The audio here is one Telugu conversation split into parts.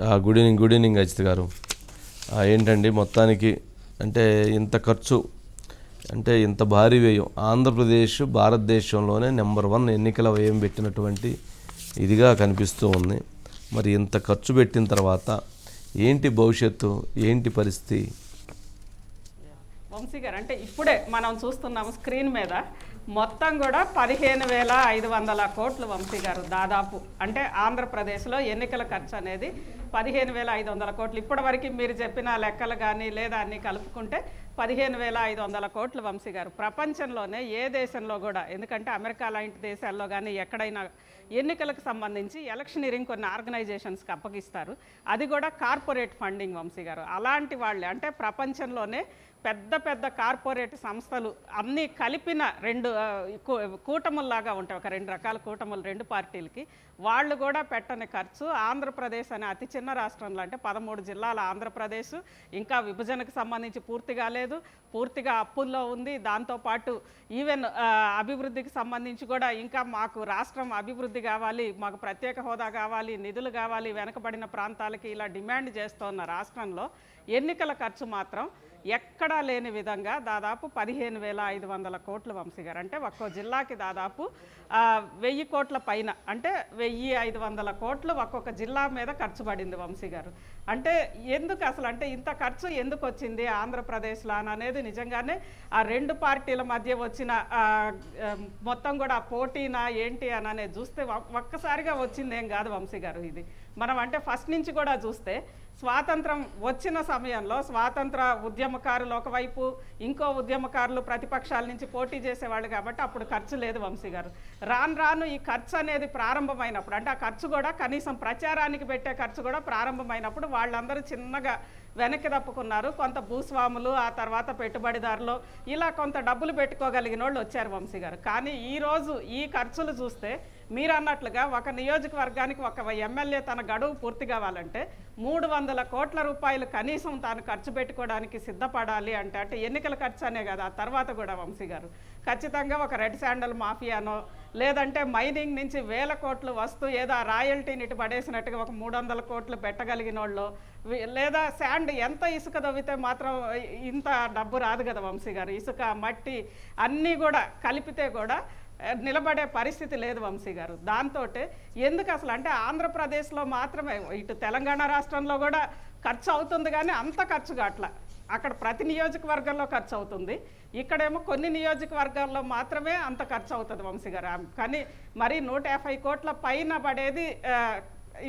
Good evening good evening Ajith గారు. ఏంటండి మొత్తానికి అంటే ఇంత ఖర్చు అంటే ఇంత భారీ వ్యయం. ఆంధ్రప్రదేశ్ భారతదేశంలోనే నెంబర్ వన్ ఎన్నికల వ్యయం పెట్టినటువంటి ఇదిగా కనిపిస్తూ ఉంది. మరి ఇంత ఖర్చు పెట్టిన తర్వాత ఏంటి భవిష్యత్తు ఏంటి పరిస్థితి? వంశీ గారు అంటే ఇప్పుడే మనం చూస్తున్నాము స్క్రీన్ మీద. మొత్తం కూడా పదిహేను వేల ఐదు వందల కోట్లు వంశీ గారు దాదాపు. అంటే ఆంధ్రప్రదేశ్లో ఎన్నికల ఖర్చు అనేది పదిహేను వేల ఐదు వందల కోట్లు. ఇప్పటివరకు మీరు చెప్పిన లెక్కలు కానీ లేదా అన్నీ కలుపుకుంటే పదిహేను వేల ఐదు వందల కోట్లు వంశీ గారు. ప్రపంచంలోనే ఏ దేశంలో కూడా ఎందుకంటే అమెరికా లాంటి దేశాల్లో కానీ ఎక్కడైనా ఎన్నికలకు సంబంధించి ఎలక్షనీరింగ్ కొన్ని ఆర్గనైజేషన్స్కి అప్పగిస్తారు. అది కూడా కార్పొరేట్ ఫండింగ్ వంశీ గారు. అలాంటి వాళ్ళే. అంటే ప్రపంచంలోనే పెద్ద పెద్ద కార్పొరేట్ సంస్థలు అన్నీ కలిపిన రెండు ఆ, కూటముల్లాగా ఉంటాయి. ఒక రెండు రకాల కూటములు రెండు పార్టీలకి. వాళ్ళు కూడా పెట్టని ఖర్చు ఆంధ్రప్రదేశ్ అనే అతి చిన్న రాష్ట్రంలో అంటే పదమూడు జిల్లాల ఆంధ్రప్రదేశ్. ఇంకా విభజనకు సంబంధించి పూర్తిగా లేదు. పూర్తిగా అప్పుల్లో ఉంది. దాంతోపాటు ఈవెన్ అభివృద్ధికి సంబంధించి కూడా ఇంకా మాకు రాష్ట్రం అభివృద్ధి కావాలి మాకు ప్రత్యేక హోదా కావాలి నిధులు కావాలి వెనకబడిన ప్రాంతాలకి ఇలా డిమాండ్ చేస్తున్న రాష్ట్రంలో ఎన్నికల ఖర్చు మాత్రం ఎక్కడా లేని విధంగా దాదాపు పదిహేను వేల ఐదు వందల కోట్లు వంశీగారు. అంటే ఒక్కో జిల్లాకి దాదాపు వెయ్యి కోట్ల పైన అంటే వెయ్యి ఐదు వందల కోట్లు ఒక్కొక్క జిల్లా మీద ఖర్చు పడింది వంశీ గారు అంటే ఎందుకు అసలు అంటే ఇంత ఖర్చు ఎందుకు వచ్చింది ఆంధ్రప్రదేశ్లో అని అనేది నిజంగానే ఆ రెండు పార్టీల మధ్య వచ్చిన మొత్తం కూడా ఆ పోటీనా ఏంటి అని అనేది చూస్తే ఒక్కసారిగా వచ్చింది ఏం కాదు వంశీ గారు ఇది. మనం అంటే ఫస్ట్ నుంచి కూడా చూస్తే స్వాతంత్రం వచ్చిన సమయంలో స్వాతంత్ర ఉద్యమకారులు ఒకవైపు ఇంకో ఉద్యమకారులు ప్రతిపక్షాల నుంచి పోటీ చేసేవాళ్ళు కాబట్టి అప్పుడు ఖర్చు లేదు వంశీ గారు. రాను రాను ఈ ఖర్చు అనేది ప్రారంభమైనప్పుడు అంటే ఆ ఖర్చు కూడా కనీసం ప్రచారానికి పెట్టే ఖర్చు కూడా ప్రారంభమైనప్పుడు వాళ్ళందరూ చిన్నగా వెనక్కి తప్పుకున్నారు కొంత భూస్వాములు ఆ తర్వాత పెట్టుబడిదారులు ఇలా కొంత డబ్బులు పెట్టుకోగలిగిన వాళ్ళు వచ్చారు వంశీ గారు. కానీ ఈరోజు ఈ ఖర్చులు చూస్తే మీరు అన్నట్లుగా ఒక నియోజకవర్గానికి ఒక ఎమ్మెల్యే తన గడువు పూర్తి కావాలంటే మూడు వందల కోట్ల రూపాయలు కనీసం తాను ఖర్చు పెట్టుకోవడానికి సిద్ధపడాలి అంటే అంటే ఎన్నికల ఖర్చు అనే కదా ఆ తర్వాత కూడా వంశీ గారు. ఖచ్చితంగా ఒక రెడ్ శాండల్ మాఫియానో లేదంటే మైనింగ్ నుంచి వేల కోట్లు వస్తూ ఏదో రాయల్టీని ఇటు పడేసినట్టుగా ఒక మూడు వందల కోట్లు పెట్టగలిగిన వాళ్ళు లేదా శాండ్ ఎంత ఇసుక తవ్వితే మాత్రం ఇంత డబ్బు రాదు కదా వంశీ గారు. ఇసుక మట్టి అన్నీ కూడా కలిపితే కూడా నిలబడే పరిస్థితి లేదు వంశీ గారు. దాంతో ఎందుకు అసలు అంటే ఆంధ్రప్రదేశ్లో మాత్రమే ఇటు తెలంగాణ రాష్ట్రంలో కూడా ఖర్చు అవుతుంది కానీ అంత ఖర్చు కావట్లా అక్కడ ప్రతి నియోజకవర్గంలో ఖర్చు అవుతుంది. ఇక్కడేమో కొన్ని నియోజకవర్గాల్లో మాత్రమే అంత ఖర్చు అవుతుంది వంశీ గారు. కానీ మరి నూట యాభై కోట్ల పైన పడేది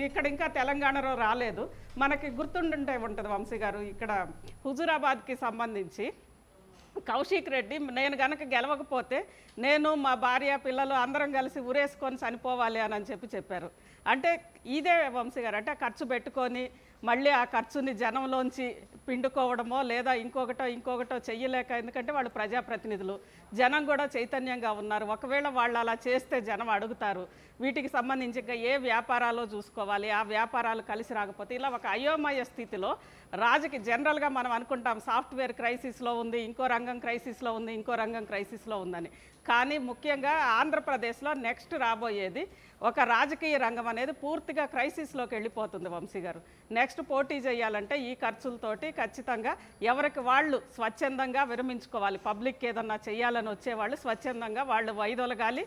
ఇక్కడ ఇంకా తెలంగాణలో రాలేదు. మనకి గుర్తుండుంటే ఉంటుంది వంశీ గారు ఇక్కడ హుజురాబాద్కి సంబంధించి. కౌశిక్ రెడ్డి నేను గనక గెలవకపోతే నేను మా భార్య పిల్లలు అందరం కలిసి ఊరేసుకొని చనిపోవాలి అని అని చెప్పి చెప్పారు. అంటే ఇదే వంశీ గారు అంటే ఖర్చు పెట్టుకొని మళ్ళీ ఆ ఖర్చుని జనంలోంచి పిండుకోవడమో లేదా ఇంకొకటో ఇంకొకటో చెయ్యలేక ఎందుకంటే వాళ్ళు ప్రజాప్రతినిధులు. జనం కూడా చైతన్యంగా ఉన్నారు. ఒకవేళ వాళ్ళు అలా చేస్తే జనం అడుగుతారు. వీటికి సంబంధించి ఇంకా ఏ వ్యాపారాలో చూసుకోవాలి? ఆ వ్యాపారాలు కలిసి రాకపోతే ఇలా ఒక అయోమయ స్థితిలో రాజుకి జనరల్గా మనం అనుకుంటాం సాఫ్ట్వేర్ క్రైసిస్లో ఉంది ఇంకో రంగం క్రైసిస్లో ఉంది ఇంకో రంగం క్రైసిస్లో ఉందని. కానీ ముఖ్యంగా ఆంధ్రప్రదేశ్లో నెక్స్ట్ రాబోయేది ఒక రాజకీయ రంగం అనేది పూర్తిగా క్రైసిస్లోకి వెళ్ళిపోతుంది వంశీ గారు. నెక్స్ట్ పోటీ చేయాలంటే ఈ ఖర్చులతోటి ఖచ్చితంగా ఎవరికి వాళ్ళు స్వచ్ఛందంగా విరమించుకోవాలి. పబ్లిక్ ఏదన్నా చేయాలని వచ్చేవాళ్ళు స్వచ్ఛందంగా వాళ్ళు వైదొలగాలి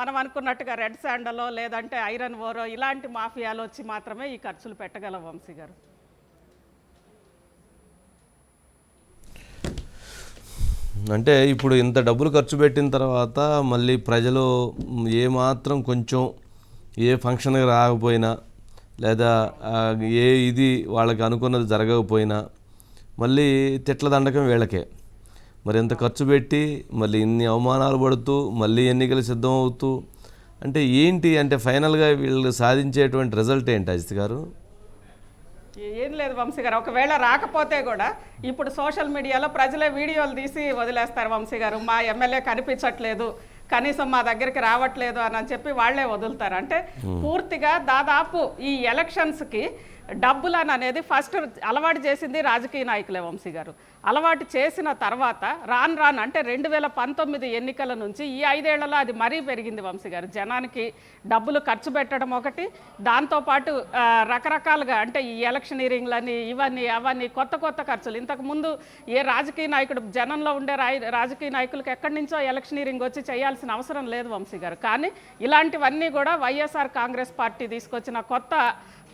మనం అనుకున్నట్టుగా రెడ్ శాండలో లేదంటే ఐరన్ ఓరో ఇలాంటి మాఫియాలు వచ్చి మాత్రమే ఈ ఖర్చులు పెట్టగలం వంశీ గారు. అంటే ఇప్పుడు ఇంత డబ్బులు ఖర్చు పెట్టిన తర్వాత మళ్ళీ ప్రజలు ఏమాత్రం కొంచెం ఏ ఫంక్షన్కి రాకపోయినా లేదా ఏ ఇది వాళ్ళకి అనుకున్నది జరగకపోయినా మళ్ళీ తిట్ల దండకం వీళ్ళకే. మరి ఎంత ఖర్చు పెట్టి మళ్ళీ ఇన్ని అవమానాలు పడుతూ మళ్ళీ ఎన్నికలు సిద్ధం అవుతూ అంటే ఏంటి అంటే ఫైనల్గా వీళ్ళు సాధించేటువంటి రిజల్ట్ ఏంటి అజిత్ గారు? ఏం లేదు వంశీ గారు. ఒకవేళ రాకపోతే కూడా ఇప్పుడు సోషల్ మీడియాలో ప్రజలే వీడియోలు తీసి వదిలేస్తారు వంశీ గారు. మా ఎమ్మెల్యే కనిపించట్లేదు కనీసం మా దగ్గరికి రావట్లేదు అని అని చెప్పి వాళ్ళే వదులుతారు. అంటే పూర్తిగా దాదాపు ఈ ఎలక్షన్స్కి డబ్బులను అనేది ఫస్ట్ అలవాటు చేసింది రాజకీయ నాయకులే వంశీ గారు. అలవాటు చేసిన తర్వాత రాను రాను అంటే రెండు వేల పంతొమ్మిది ఎన్నికల నుంచి ఈ ఐదేళ్ళలో అది మరీ పెరిగింది వంశీ గారు. జనానికి డబ్బులు ఖర్చు పెట్టడం ఒకటి దాంతోపాటు రకరకాలుగా అంటే ఈ ఎలక్షనీరింగ్లని ఇవన్నీ అవన్నీ కొత్త కొత్త ఖర్చులు. ఇంతకుముందు ఏ రాజకీయ నాయకుడు జనంలో ఉండే రాజకీయ నాయకులకు ఎక్కడి నుంచో ఎలక్షనీరింగ్ వచ్చి చేయాల్సిన అవసరం లేదు వంశీ గారు. కానీ ఇలాంటివన్నీ కూడా వైఎస్ఆర్ కాంగ్రెస్ పార్టీ తీసుకొచ్చిన కొత్త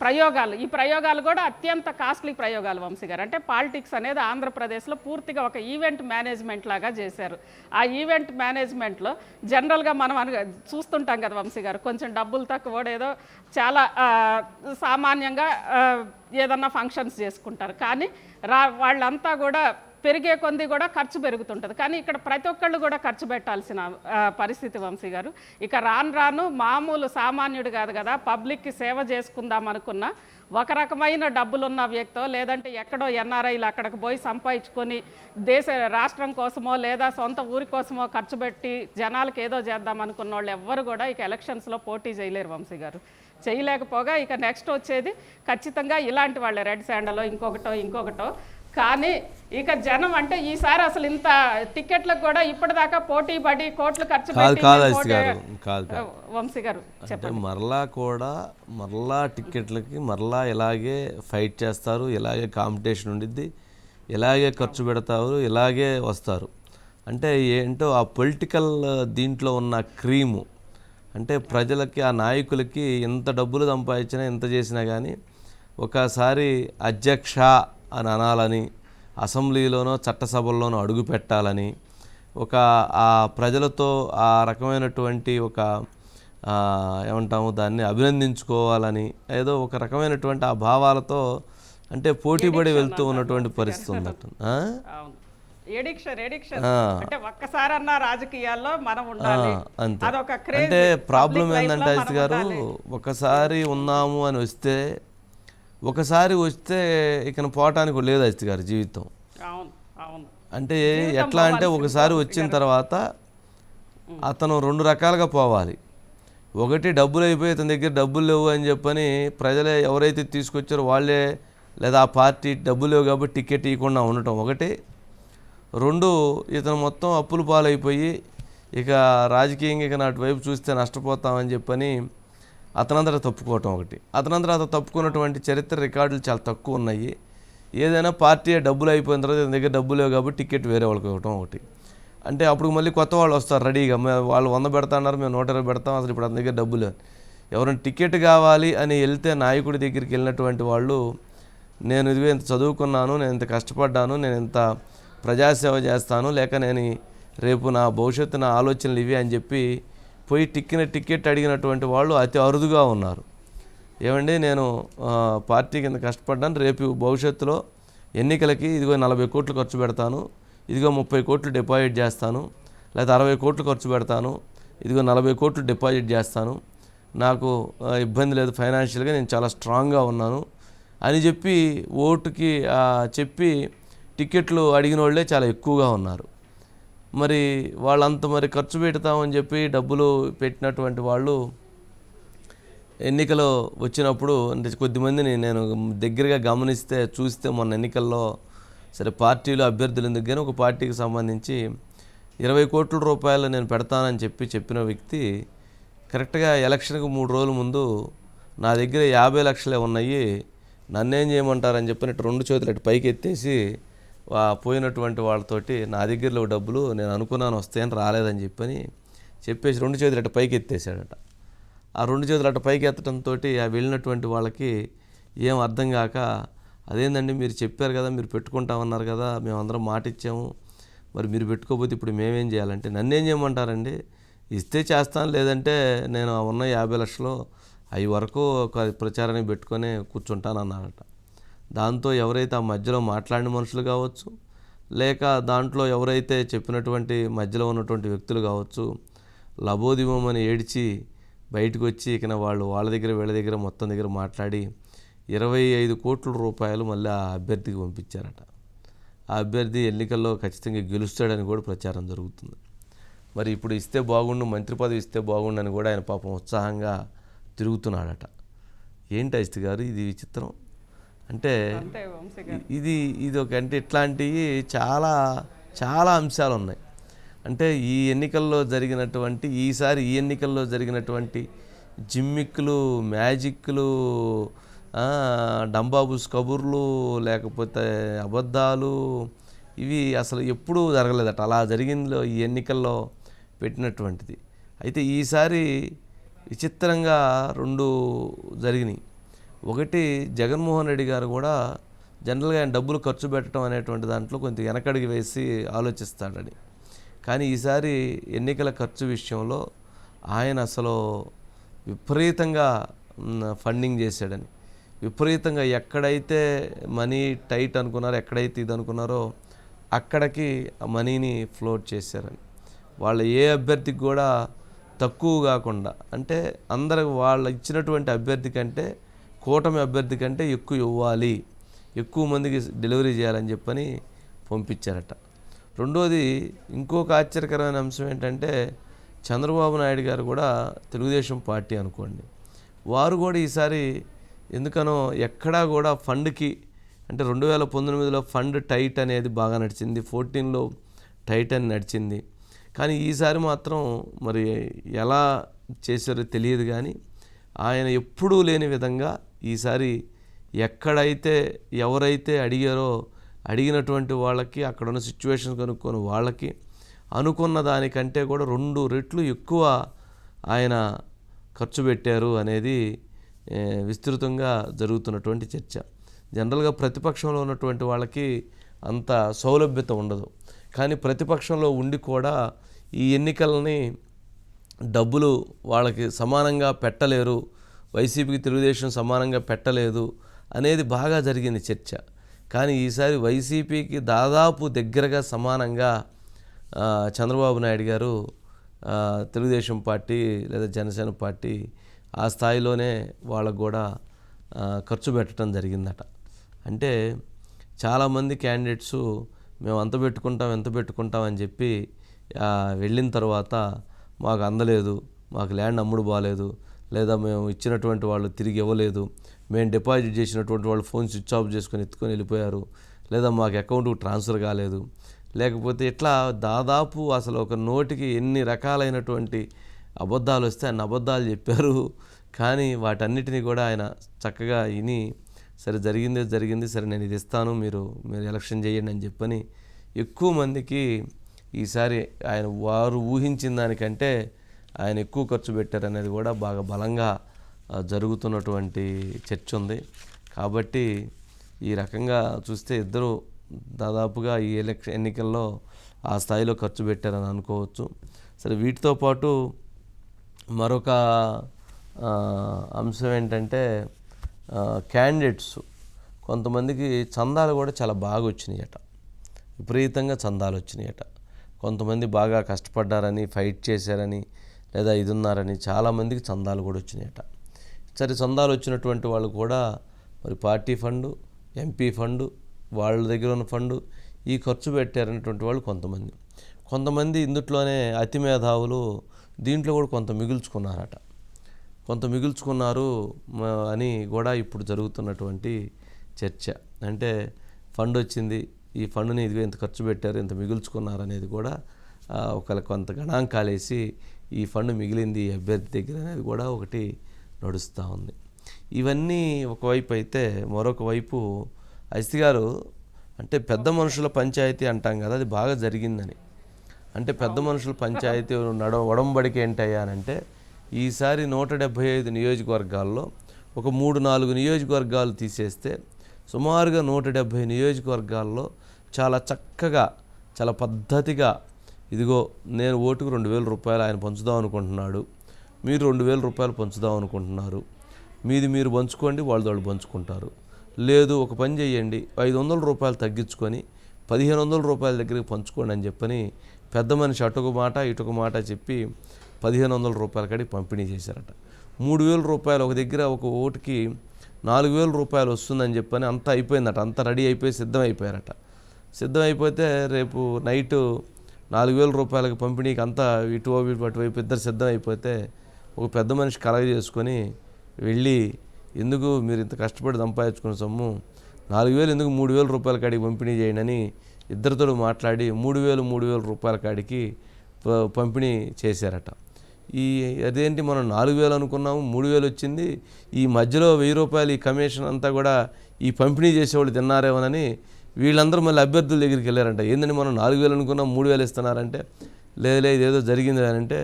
ప్రయోగాలు. ఈ ప్రయోగాలు కూడా అత్యంత కాస్ట్లీ ప్రయోగాలు వంశీ గారు. అంటే పాలిటిక్స్ అనేది ఆంధ్రప్రదేశ్లో పూర్తిగా ఒక ఈవెంట్ మేనేజ్మెంట్ లాగా చేశారు. ఆ ఈవెంట్ మేనేజ్మెంట్లో జనరల్గా మనం అను చూస్తుంటాం కదా వంశీ గారు కొంచెం డబ్బులు తక్కువ ఏదో చాలా సామాన్యంగా ఏదన్నా ఫంక్షన్స్ చేసుకుంటారు. కానీ రా వాళ్ళంతా కూడా పెరిగే కొంది కూడా ఖర్చు పెరుగుతుంటుంది. కానీ ఇక్కడ ప్రతి ఒక్కళ్ళు కూడా ఖర్చు పెట్టాల్సిన పరిస్థితి వంశీ గారు. ఇక రాను రాను మామూలు సామాన్యుడు కాదు కదా పబ్లిక్కి సేవ చేసుకుందాం అనుకున్న ఒక రకమైన డబ్బులున్న వ్యక్తో లేదంటే ఎక్కడో ఎన్ఆర్ఐలు అక్కడికి పోయి సంపాదించుకొని దేశ రాష్ట్రం కోసమో లేదా సొంత ఊరి కోసమో ఖర్చు పెట్టి జనాలకు ఏదో చేద్దాం అనుకున్న వాళ్ళు ఎవ్వరు కూడా ఇక ఎలక్షన్స్లో పోటీ చేయలేరు వంశీ గారు. చేయలేకపోగా ఇక నెక్స్ట్ వచ్చేది ఖచ్చితంగా ఇలాంటి వాళ్ళే రెడ్ శాండలో ఇంకొకటో ఇంకొకటో కానీ ఇక జనం అంటే ఈసారి అసలు ఇంత టికెట్లకు కూడా ఇప్పటిదాకా పోటీ పడి కోట్లు ఖర్చు కాదు కాదు గారు కాదు వంశీ గారు అంటే మరలా కూడా మరలా టిక్కెట్లకి మరలా ఇలాగే ఫైట్ చేస్తారు ఇలాగే కాంపిటీషన్ ఉండిద్ది ఇలాగే ఖర్చు పెడతారు ఇలాగే వస్తారు. అంటే ఏంటో ఆ పొలిటికల్ దీంట్లో ఉన్న క్రీము. అంటే ప్రజలకి ఆ నాయకులకి ఎంత డబ్బులు సంపాదించినా ఎంత చేసినా కానీ ఒకసారి అధ్యక్ష అని అనాలని అసెంబ్లీలోనో చట్టసభల్లోనో అడుగు పెట్టాలని ఒక ఆ ప్రజలతో ఆ రకమైనటువంటి ఒక ఏమంటాము దాన్ని అభినందించుకోవాలని ఏదో ఒక రకమైనటువంటి ఆ భావాలతో అంటే పోటీపడి వెళ్తూ ఉన్నటువంటి పరిస్థితి ఉందట. అంటే ప్రాబ్లం ఏంటంటే గారు ఒకసారి ఉన్నాము అని వస్తే ఒకసారి వస్తే ఇక పోవటానికి లేదు అజిత్ గారు జీవితం. అంటే ఎట్లా అంటే ఒకసారి వచ్చిన తర్వాత అతను రెండు రకాలుగా పోవాలి. ఒకటి డబ్బులు అయిపోయి ఇతని దగ్గర డబ్బులు లేవు అని చెప్పని ప్రజలే ఎవరైతే తీసుకొచ్చారో వాళ్ళే లేదా ఆ పార్టీ డబ్బులు లేవు కాబట్టి టికెట్ ఇవ్వకుండా ఉండటం ఒకటి. రెండు ఇతను మొత్తం అప్పుల పాలైపోయి ఇక రాజకీయంగా ఇక నాటి వైపు చూస్తే నష్టపోతామని చెప్పని అతనందరూ తప్పుకోవటం ఒకటి. అతనంతటా అతను తప్పుకున్నటువంటి చరిత్ర రికార్డులు చాలా తక్కువ ఉన్నాయి. ఏదైనా పార్టీ డబ్బులు అయిపోయిన తర్వాత ఇతని దగ్గర డబ్బులు లేవు కాబట్టి టికెట్ వేరే వాళ్ళకి ఇవ్వటం ఒకటి. అంటే అప్పుడు మళ్ళీ కొత్త వాళ్ళు వస్తారు రెడీగా. వాళ్ళు వంద పెడతాన్నారు మేము నూట ఇరవై పెడతాం అసలు ఇప్పుడు అతని దగ్గర డబ్బులు ఎవరైనా టికెట్ కావాలి అని వెళ్తే నాయకుడి దగ్గరికి వెళ్ళినటువంటి వాళ్ళు నేను ఇదివే ఇంత చదువుకున్నాను నేను ఇంత కష్టపడ్డాను నేను ఇంత ప్రజాసేవ చేస్తాను లేక నేను రేపు నా భవిష్యత్తు నా ఆలోచనలు ఇవి అని చెప్పి పోయి టిక్కిన టికెట్ అడిగినటువంటి వాళ్ళు అతి అరుదుగా ఉన్నారు. ఏమండి నేను పార్టీ కింద కష్టపడ్డాను. రేపు భవిష్యత్తులో ఎన్నికలకి ఇదిగో నలభై కోట్లు ఖర్చు పెడతాను. ఇదిగో ముప్పై కోట్లు డిపాజిట్ చేస్తాను. లేదా అరవై కోట్లు ఖర్చు పెడతాను. ఇదిగో నలభై కోట్లు డిపాజిట్ చేస్తాను. నాకు ఇబ్బంది లేదు ఫైనాన్షియల్గా నేను చాలా స్ట్రాంగ్గా ఉన్నాను అని చెప్పి ఓటుకి చెప్పి టికెట్లు అడిగిన వాళ్ళే చాలా ఎక్కువగా ఉన్నారు. మరి వాళ్ళంత మరి ఖర్చు పెడతామని చెప్పి డబ్బులు పెట్టినటువంటి వాళ్ళు ఎన్నికలు వచ్చినప్పుడు అంటే కొద్దిమందిని నేను దగ్గరగా గమనిస్తే చూస్తే మొన్న ఎన్నికల్లో సరే పార్టీలు అభ్యర్థుల దగ్గర ఒక పార్టీకి సంబంధించి ఇరవై కోట్ల రూపాయలు నేను పెడతానని చెప్పి చెప్పిన వ్యక్తి కరెక్ట్గా ఎలక్షన్కి మూడు రోజుల ముందు నా దగ్గర యాభై లక్షలే ఉన్నాయి నన్నేం చేయమంటారని చెప్పి ఇటు రెండు చేతులు ఇటు పైకి ఎత్తేసి పోయినటువంటి వాళ్ళతోటి నా దగ్గరలో డబ్బులు నేను అనుకున్నాను వస్తాయని రాలేదని చెప్పని చెప్పేసి రెండు చేతులు ఇటు పైకి ఎత్తేసాడట ఆ రెండు చేతులు అట్ట పైకి ఎత్తడంతో ఆ వెళ్ళినటువంటి వాళ్ళకి ఏం అర్థం కాక అదేందండి మీరు చెప్పారు కదా మీరు పెట్టుకుంటామన్నారు కదా మేమందరం మాట ఇచ్చాము. మరి మీరు పెట్టుకోకపోతే ఇప్పుడు మేమేం చేయాలంటే నన్ను ఏం చేయమంటారండి? ఇస్తే చేస్తాను లేదంటే నేను ఆ ఉన్న యాభై లక్షలు అవి వరకు ఒక ప్రచారానికి పెట్టుకొని కూర్చుంటాను అన్నారట దాంతో ఎవరైతే ఆ మధ్యలో మాట్లాడిన మనుషులు కావచ్చు లేక దాంట్లో ఎవరైతే చెప్పినటువంటి మధ్యలో ఉన్నటువంటి వ్యక్తులు కావచ్చు లబోదిమని ఏడ్చి బయటకు వచ్చి ఇక వాళ్ళు వాళ్ళ దగ్గర వీళ్ళ దగ్గర మొత్తం దగ్గర మాట్లాడి ఇరవై ఐదు కోట్ల రూపాయలు మళ్ళీ ఆ అభ్యర్థికి పంపించారట. ఆ అభ్యర్థి ఎన్నికల్లో ఖచ్చితంగా గెలుస్తాడని కూడా ప్రచారం జరుగుతుంది. మరి ఇప్పుడు ఇస్తే బాగుండు మంత్రి పదవి ఇస్తే బాగుండు అని కూడా ఆయన పాపం ఉత్సాహంగా తిరుగుతున్నాడట. ఏంటి అజిత్ గారు ఇది విచిత్రం? అంటే ఇది ఇది ఒక అంటే ఇట్లాంటివి చాలా చాలా అంశాలు ఉన్నాయి అంటే ఈ ఎన్నికల్లో జరిగినటువంటి ఈసారి ఈ ఎన్నికల్లో జరిగినటువంటి జిమ్మిక్కులు మ్యాజిక్లు డంబాబుస్ కబుర్లు లేకపోతే అబద్ధాలు ఇవి అసలు ఎప్పుడూ జరగలేదట. అలా జరిగిందో ఈ ఎన్నికల్లో పెట్టినటువంటిది. అయితే ఈసారి విచిత్రంగా రెండు జరిగినాయి. ఒకటి జగన్మోహన్ రెడ్డి గారు కూడా జనరల్గా ఆయన డబ్బులు ఖర్చు పెట్టడం అనేటువంటి దాంట్లో కొంచెం వెనకడిగి వేసి ఆలోచిస్తాడని. కానీ ఈసారి ఎన్నికల ఖర్చు విషయంలో ఆయన అసలు విపరీతంగా ఫండింగ్ చేశాడని. విపరీతంగా ఎక్కడైతే మనీ టైట్ అనుకున్నారో ఎక్కడైతే ఇది అనుకున్నారో అక్కడికి ఆ మనీని ఫ్లోట్ చేశారని. వాళ్ళ ఏ అభ్యర్థికి కూడా తక్కువ కాకుండా అంటే అందరికి వాళ్ళు ఇచ్చినటువంటి అభ్యర్థి కంటే కూటమి అభ్యర్థి కంటే ఎక్కువ ఇవ్వాలి ఎక్కువ మందికి డెలివరీ చేయాలని చెప్పని పంపించారట. రెండోది ఇంకొక ఆశ్చర్యకరమైన అంశం ఏంటంటే చంద్రబాబు నాయుడు గారు కూడా తెలుగుదేశం పార్టీ అనుకోండి. వారు కూడా ఈసారి ఎందుకనో ఎక్కడా కూడా ఫండ్కి అంటే రెండు వేల పంతొమ్మిదిలో ఫండ్ టైట్ అనేది బాగా నడిచింది ఫోర్టీన్లో టైట్ అని నడిచింది. కానీ ఈసారి మాత్రం మరి ఎలా చేశారో తెలియదు కానీ ఆయన ఎప్పుడూ లేని విధంగా ఈసారి ఎక్కడైతే ఎవరైతే అడిగారో అడిగినటువంటి వాళ్ళకి అక్కడ ఉన్న సిచ్యువేషన్ కనుక్కొని వాళ్ళకి అనుకున్న దానికంటే కూడా రెండు రెట్లు ఎక్కువ ఆయన ఖర్చు పెట్టారు అనేది విస్తృతంగా జరుగుతున్నటువంటి చర్చ. జనరల్గా ప్రతిపక్షంలో ఉన్నటువంటి వాళ్ళకి అంత సౌలభ్యత ఉండదు. కానీ ప్రతిపక్షంలో ఉండి కూడా ఈ ఎన్నికలని డబ్బులు వాళ్ళకి సమానంగా పెట్టలేరు. వైసీపీకి తెలుగుదేశం సమానంగా పెట్టలేదు అనేది బాగా జరిగింది చర్చ. కానీ ఈసారి వైసీపీకి దాదాపు దగ్గరగా సమానంగా చంద్రబాబు నాయుడు గారు తెలుగుదేశం పార్టీ లేదా జనసేన పార్టీ ఆ స్థాయిలోనే వాళ్ళకు కూడా ఖర్చు పెట్టడం జరిగిందట. అంటే చాలామంది క్యాండిడేట్స్ మేము అంత పెట్టుకుంటాం ఎంత పెట్టుకుంటాం అని చెప్పి వెళ్ళిన తర్వాత మాకు అందలేదు మాకు ల్యాండ్ అమ్ముడు బాగాలేదు లేదా మేము ఇచ్చినటువంటి వాళ్ళు తిరిగి ఇవ్వలేదు. మేము డిపాజిట్ చేసినటువంటి వాళ్ళు ఫోన్ స్విచ్ ఆఫ్ చేసుకొని ఎత్తుకొని వెళ్ళిపోయారు. లేదా మాకు అకౌంట్కి ట్రాన్స్ఫర్ కాలేదు. లేకపోతే ఇట్లా దాదాపు అసలు ఒక నోటికి ఎన్ని రకాలైనటువంటి అబద్ధాలు వస్తే అన్ని అబద్ధాలు చెప్పారు. కానీ వాటన్నిటిని కూడా ఆయన చక్కగా విని సరే జరిగిందే జరిగింది సరే నేను ఇది ఇస్తాను మీరు మీరు ఎలక్షన్ చేయండి అని చెప్పని ఎక్కువ మందికి ఈసారి ఆయన వారు ఊహించిన దానికంటే ఆయన ఎక్కువ ఖర్చు పెట్టారనేది కూడా బాగా బలంగా జరుగుతున్నటువంటి చర్చ ఉంది. కాబట్టి ఈ రకంగా చూస్తే ఇద్దరు దాదాపుగా ఈ ఎలక్షన్ ఎన్నికల్లో ఆ స్థాయిలో ఖర్చు పెట్టారని అనుకోవచ్చు. సరే వీటితో పాటు మరొక అంశం ఏంటంటే క్యాండిడేట్స్ కొంతమందికి చందాలు కూడా చాలా బాగా వచ్చినాయట. విపరీతంగా చందాలు వచ్చినాయట. కొంతమంది బాగా కష్టపడ్డారని ఫైట్ చేశారని లేదా ఇది ఉన్నారని చాలామందికి చందాలు కూడా వచ్చినాయట. సరే చందాలు వచ్చినటువంటి వాళ్ళు కూడా మరి పార్టీ ఫండు ఎంపీ ఫండు వాళ్ళ దగ్గర ఉన్న ఫండు ఈ ఖర్చు పెట్టారనేటువంటి వాళ్ళు కొంతమంది. కొంతమంది ఇందుట్లోనే అతి మేధావులు దీంట్లో కూడా కొంత మిగుల్చుకున్నారట. కొంత మిగుల్చుకున్నారు అని కూడా ఇప్పుడు జరుగుతున్నటువంటి చర్చ. అంటే ఫండ్ వచ్చింది ఈ ఫండ్ని ఇదిగో ఇంత ఖర్చు పెట్టారు ఇంత మిగుల్చుకున్నారు అనేది కూడా ఒక కొంత గణాంకాలు వేసి ఈ ఫండ్ మిగిలింది ఈ అభ్యర్థి దగ్గర అనేది కూడా ఒకటి నడుస్తూ ఉంది. ఇవన్నీ ఒకవైపు అయితే మరొక వైపు అస్తి గారు అంటే పెద్ద మనుషుల పంచాయతీ అంటాం కదా అది బాగా జరిగిందని. అంటే పెద్ద మనుషుల పంచాయతీ నడ ఒడంబడిక ఏంటయ్యా అని అంటే ఈసారి నూట డెబ్భై ఐదు నియోజకవర్గాల్లో ఒక మూడు నాలుగు నియోజకవర్గాలు తీసేస్తే సుమారుగా నూట డెబ్భై నియోజకవర్గాల్లో చాలా చక్కగా చాలా పద్ధతిగా ఇదిగో నేను ఓటుకు రెండు వేల రూపాయలు ఆయన పంచుదాం అనుకుంటున్నాడు. మీరు రెండు వేల రూపాయలు పంచుదాం అనుకుంటున్నారు. మీది మీరు పంచుకోండి వాళ్ళు వాళ్ళు పంచుకుంటారు. లేదు ఒక పని చేయండి. ఐదు వందల రూపాయలు తగ్గించుకొని పదిహేను వందల రూపాయల దగ్గరికి పంచుకోండి అని చెప్పని పెద్ద మనిషి అటుకు మాట ఇటుకు మాట చెప్పి పదిహేను వందల రూపాయల కాడికి పంపిణీ చేశారట. మూడు వేల రూపాయలు ఒక దగ్గర ఒక ఓటుకి నాలుగు వేల రూపాయలు వస్తుందని చెప్పని అంతా అయిపోయిందట. అంతా రెడీ అయిపోయి సిద్ధం అయిపోయారట సిద్ధం అయిపోతే రేపు నైటు నాలుగు వేల రూపాయలకి పంపిణీకి అంతా ఇటు అటువైపు ఇద్దరు సిద్ధం అయిపోతే ఒక పెద్ద మనిషి కలగ చేసుకొని వెళ్ళి ఎందుకు మీరు ఇంత కష్టపడి సంపాదించుకున్న సొమ్ము? నాలుగు వేలు ఎందుకు మూడు వేల రూపాయల కాడికి పంపిణీ చేయండి అని ఇద్దరితో మాట్లాడి మూడు వేలు మూడు వేల రూపాయల కాడికి ప- పంపిణీ చేశారట. ఈ అదేంటి మనం నాలుగు వేలు అనుకున్నాము మూడు వేలు వచ్చింది ఈ మధ్యలో వెయ్యి రూపాయలు ఈ కమిషన్ అంతా కూడా ఈ పంపిణీ చేసేవాళ్ళు తిన్నారేమోనని వీళ్ళందరూ మళ్ళీ అభ్యర్థుల దగ్గరికి వెళ్ళారంట. ఏందని మనం నాలుగు వేలు అనుకున్నాం మూడు వేలు ఇస్తున్నారంటే లేదు లేదు ఏదో జరిగింది అని అంటే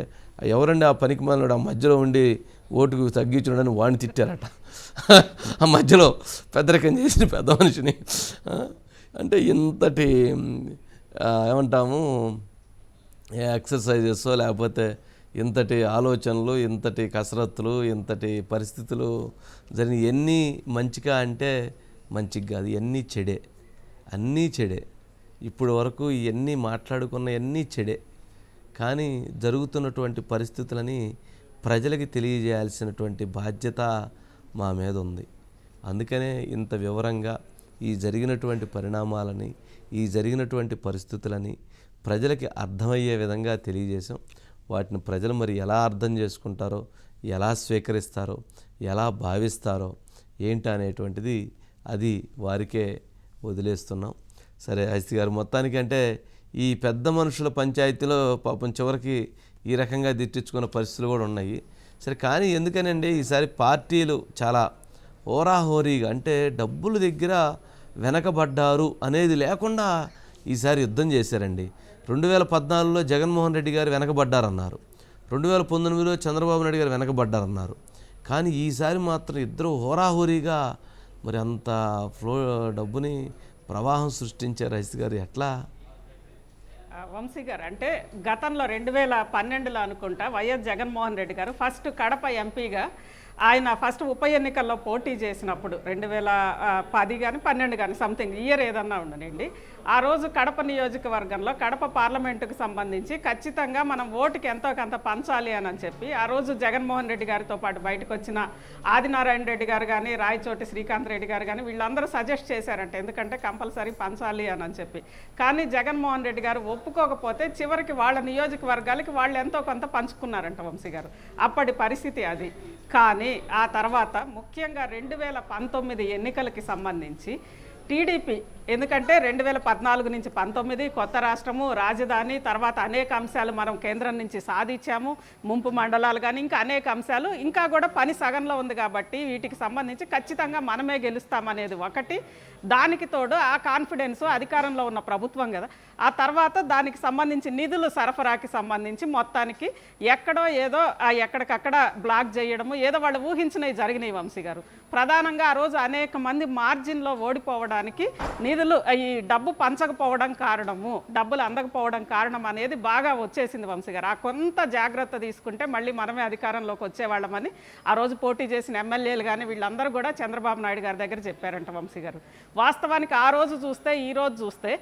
ఎవరండి ఆ పనికి మనోడు ఆ మధ్యలో ఉండి ఓటుకు తగ్గించడని వాడిని తిట్టారట. ఆ మధ్యలో పెద్దరికం చేసిన పెద్ద మనిషిని. అంటే ఇంతటి ఏమంటాము ఎక్సర్సైజెస్ లేకపోతే ఇంతటి ఆలోచనలు ఇంతటి కసరత్తులు ఇంతటి పరిస్థితులు జరిగిన ఎన్ని మంచిగా అంటే మంచిగా కాదు ఎన్ని చెడే. అన్నీ చెడే. ఇప్పుడు వరకు ఇవన్నీ మాట్లాడుకున్నవన్నీ చెడే. కానీ జరుగుతున్నటువంటి పరిస్థితులని ప్రజలకి తెలియజేయాల్సినటువంటి బాధ్యత మా మీద ఉంది. అందుకనే ఇంత వివరంగా ఈ జరిగినటువంటి పరిణామాలని ఈ జరిగినటువంటి పరిస్థితులని ప్రజలకి అర్థమయ్యే విధంగా తెలియజేశాం. వాటిని ప్రజలు మరి ఎలా అర్థం చేసుకుంటారో ఎలా స్వీకరిస్తారో ఎలా భావిస్తారో ఏంటి అనేటువంటిది అది వారికే వదిలేస్తున్నాం. సరే ఐసి గారు మొత్తానికి అంటే ఈ పెద్ద మనుషుల పంచాయతీలో పాపం చివరికి ఈ రకంగా దిట్టించుకున్న పరిస్థితులు కూడా ఉన్నాయి. సరే కానీ ఎందుకనండి ఈసారి పార్టీలు చాలా హోరాహోరీగా అంటే డబ్బుల దగ్గర వెనకబడ్డారు అనేది లేకుండా ఈసారి యుద్ధం చేశారండి. రెండు వేల పద్నాలుగులో జగన్మోహన్ రెడ్డి గారు వెనకబడ్డారన్నారు. రెండు వేల పంతొమ్మిదిలో చంద్రబాబు నాయుడు గారు వెనకబడ్డారన్నారు. కానీ ఈసారి మాత్రం ఇద్దరు హోరాహోరీగా మరి అంత ఫ్లో డబ్బుని ప్రవాహం సృష్టించారు రైస్ గారు ఎట్లా? వంశీ గారు అంటే గతంలో రెండు వేల పన్నెండులో అనుకుంటా వైఎస్ జగన్మోహన్ రెడ్డి గారు ఫస్ట్ కడప ఎంపీగా ఆయన ఫస్ట్ ఉప ఎన్నికల్లో పోటీ చేసినప్పుడు రెండు వేల పది కానీ పన్నెండు కానీ సంథింగ్ ఇయర్ ఏదన్నా ఉండనండి. ఆ రోజు కడప నియోజకవర్గంలో కడప పార్లమెంటుకు సంబంధించి ఖచ్చితంగా మనం ఓటుకి ఎంతో కొంత పంచాలి అని చెప్పి ఆ రోజు జగన్మోహన్ రెడ్డి గారితో పాటు బయటకు వచ్చిన ఆదినారాయణ రెడ్డి గారు కానీ రాయచోటి శ్రీకాంత్ రెడ్డి గారు కానీ వీళ్ళందరూ సజెస్ట్ చేశారంట ఎందుకంటే కంపల్సరీ పంచాలి అని చెప్పి. కానీ జగన్మోహన్ రెడ్డి గారు ఒప్పుకోకపోతే చివరికి వాళ్ళ నియోజకవర్గాలకి వాళ్ళు ఎంతో కొంత పంచుకున్నారంట వంశీ గారు. అప్పటి పరిస్థితి అది. కానీ ఆ తర్వాత ముఖ్యంగా రెండు వేల పంతొమ్మిది ఎన్నికలకి సంబంధించి టీడీపీ ఎందుకంటే రెండు వేల పద్నాలుగు నుంచి పంతొమ్మిది కొత్త రాష్ట్రము రాజధాని తర్వాత అనేక అంశాలు మనం కేంద్రం నుంచి సాధించాము ముంపు మండలాలు కానీ ఇంకా అనేక అంశాలు. ఇంకా కూడా పని సగంలో ఉంది కాబట్టి వీటికి సంబంధించి ఖచ్చితంగా మనమే గెలుస్తామనేది ఒకటి. దానికి తోడు ఆ కాన్ఫిడెన్స్ అధికారంలో ఉన్న ప్రభుత్వం కదా. ఆ తర్వాత దానికి సంబంధించి నిధులు సరఫరాకి సంబంధించి మొత్తానికి ఎక్కడో ఏదో ఆ ఎక్కడికక్కడ బ్లాక్ చేయడము ఏదో వాళ్ళు ఊహించినవి జరిగినాయి వంశీ గారు. ప్రధానంగా ఆ రోజు అనేక మంది మార్జిన్లో ఓడిపోవడానికి నిధులు ఈ డబ్బు పంచకపోవడం కారణము డబ్బులు అందకపోవడం కారణం అనేది బాగా వచ్చేసింది వంశీ గారు. ఆ కొంత జాగ్రత్త తీసుకుంటే మళ్ళీ మనమే అధికారంలోకి వచ్చేవాళ్ళమని ఆ రోజు పోటీ చేసిన ఎమ్మెల్యేలు కానీ వీళ్ళందరూ కూడా చంద్రబాబు నాయుడు గారి దగ్గర చెప్పారంట వంశీ గారు. వాస్తవానికి ఆ రోజు చూస్తే ఈ రోజు చూస్తే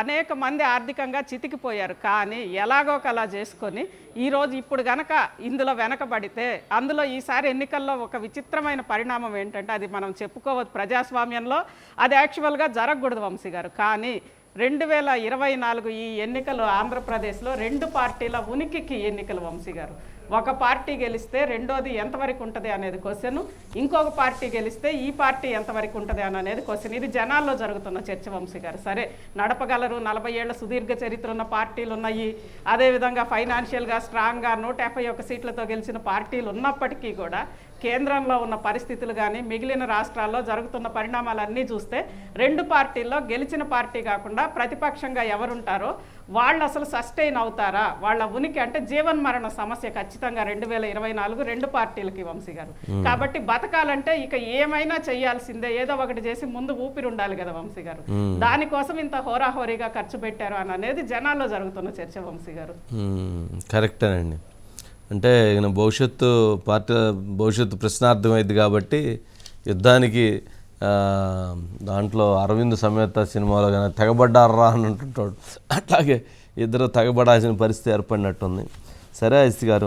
అనేక మంది ఆర్థికంగా చితికిపోయారు. కానీ ఎలాగో కలా చేసుకొని ఈ రోజు ఇప్పుడు గనక ఇందులో వెనకబడితే అందులో ఈసారి ఎన్నికల్లో ఒక విచిత్రమైన పరిణామం ఏంటంటే అది మనం చెప్పుకోవచ్చు ప్రజాస్వామ్యంలో. అది యాక్చువల్గా జరగకూడదు వంశీ గారు. కానీ రెండు వేల ఇరవై నాలుగు ఈ ఎన్నికలు ఆంధ్రప్రదేశ్లో రెండు పార్టీల ఉనికికి ఎన్నికలు వంశీ గారు. ఒక పార్టీ గెలిస్తే రెండోది ఎంతవరకు ఉంటుంది అనేది క్వశ్చన్ ఇంకొక పార్టీ గెలిస్తే ఈ పార్టీ ఎంతవరకు ఉంటుంది అని అనేది క్వశ్చన్ ఇది జనాల్లో జరుగుతున్న చర్చ వంశీ గారు. సరే నడపగలరు నలభై ఏళ్ళ సుదీర్ఘ చరిత్ర ఉన్న పార్టీలు ఉన్నాయి. అదేవిధంగా ఫైనాన్షియల్గా స్ట్రాంగ్గా నూట యాభై ఒక్క సీట్లతో గెలిచిన పార్టీలు ఉన్నప్పటికీ కూడా కేంద్రంలో ఉన్న పరిస్థితులు కానీ మిగిలిన రాష్ట్రాల్లో జరుగుతున్న పరిణామాలన్నీ చూస్తే రెండు పార్టీల్లో గెలిచిన పార్టీ కాకుండా ప్రతిపక్షంగా ఎవరుంటారో వాళ్ళు అసలు సస్టైన్ అవుతారా? వాళ్ళ ఉనికి అంటే జీవన్ మరణ సమస్య ఖచ్చితంగా రెండు వేల ఇరవై నాలుగు రెండు పార్టీలకి వంశీ గారు. కాబట్టి బతకాలంటే ఇక ఏమైనా చేయాల్సిందే. ఏదో ఒకటి చేసి ముందు ఊపిరి ఉండాలి కదా వంశీ గారు. దానికోసం ఇంత హోరాహోరీగా ఖర్చు పెట్టారు అని అనేది జనాల్లో జరుగుతున్న చర్చ వంశీ గారు. కరెక్టేనండి. అంటే ఈయన భవిష్యత్తు పార్టీ భవిష్యత్తు ప్రశ్నార్థమైంది కాబట్టి యుద్ధానికి దాంట్లో అరవింద్ సమేత సినిమాలో కానీ తెగబడ్డారా అని అంటుంటాడు అట్లాగే ఇద్దరు తెగబడాల్సిన పరిస్థితి ఏర్పడినట్టుంది. సరే ఐసి గారు.